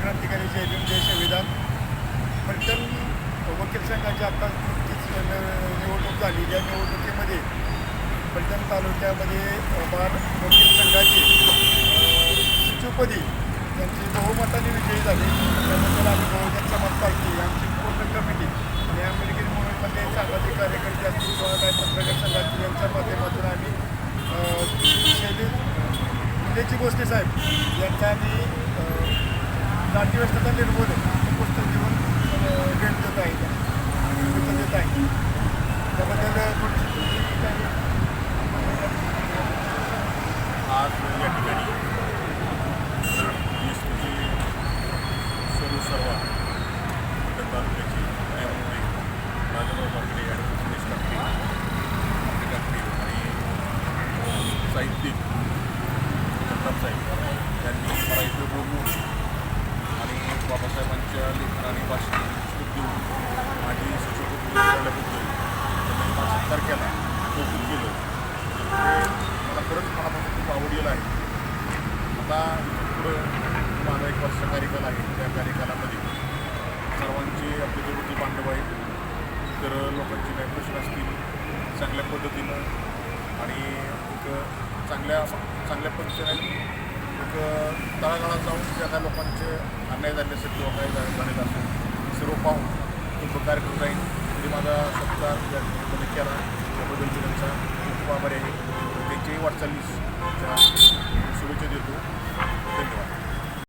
क्रांतिकारी जय भीम जय संविधान. फलटण वकील संघाची आता नुकतीच निवडणूक झाली. या निवडणुकीमध्ये फलटण तालुक्यामध्ये बार वकील संघाची सचिवपदी त्यांची बहुमताने विजयी झाली. त्यानंतर आम्ही बहुजन समाज पार्टी आमची पूर्ण कमिटी आणि अमेरिकन म्हणूनमध्ये सामाजिक कार्यकर्ते असतील किंवा काय पत्रकार संघातील यांच्या माध्यमातून आम्ही शैली मुंडेची गोष्टी साहेब यांचा आणि अ, जातीव्यवस्थेचा निर्मूल हे पुस्तक घेऊन भेट देत आहे भेट देत आहे. त्याबद्दल आज या ठिकाणी सर्व सर्व तालुक्याची आणि सुरेश आणि साहित्यिक जगताप साहेब यांनी मला इथं बोलवून आणि त्यांच्या लेखनाने आणि भाषण पुस्तक देऊन माझी सचिवपदी त्यांनी मला सत्कार केला. कौतुक केलं ते मला खरंच मनापासून खूप आवडलेलं आहे. आता पुढं माझा एक वर्ष कार्यकाल आहे. त्या कार्यकालामध्ये सर्वांचे आपले जे वकील बांधव आहेत इतर लोकांचे काही प्रश्न असतील चांगल्या पद्धतीनं आणि एक चांगल्या चांगल्या पद्धतीने एक तळागाळात जाऊन ज्या काही लोकांचे अन्याय झाले असेल किंवा काही झाले झालेलं असेल सर्व पाहून तो कार्यक्रम जाईल. तरी माझा सत्कार या ठिकाणी केला त्याबद्दल त्यांचा खूप आभारी आहे. त्यांच्याही वाटचालीस.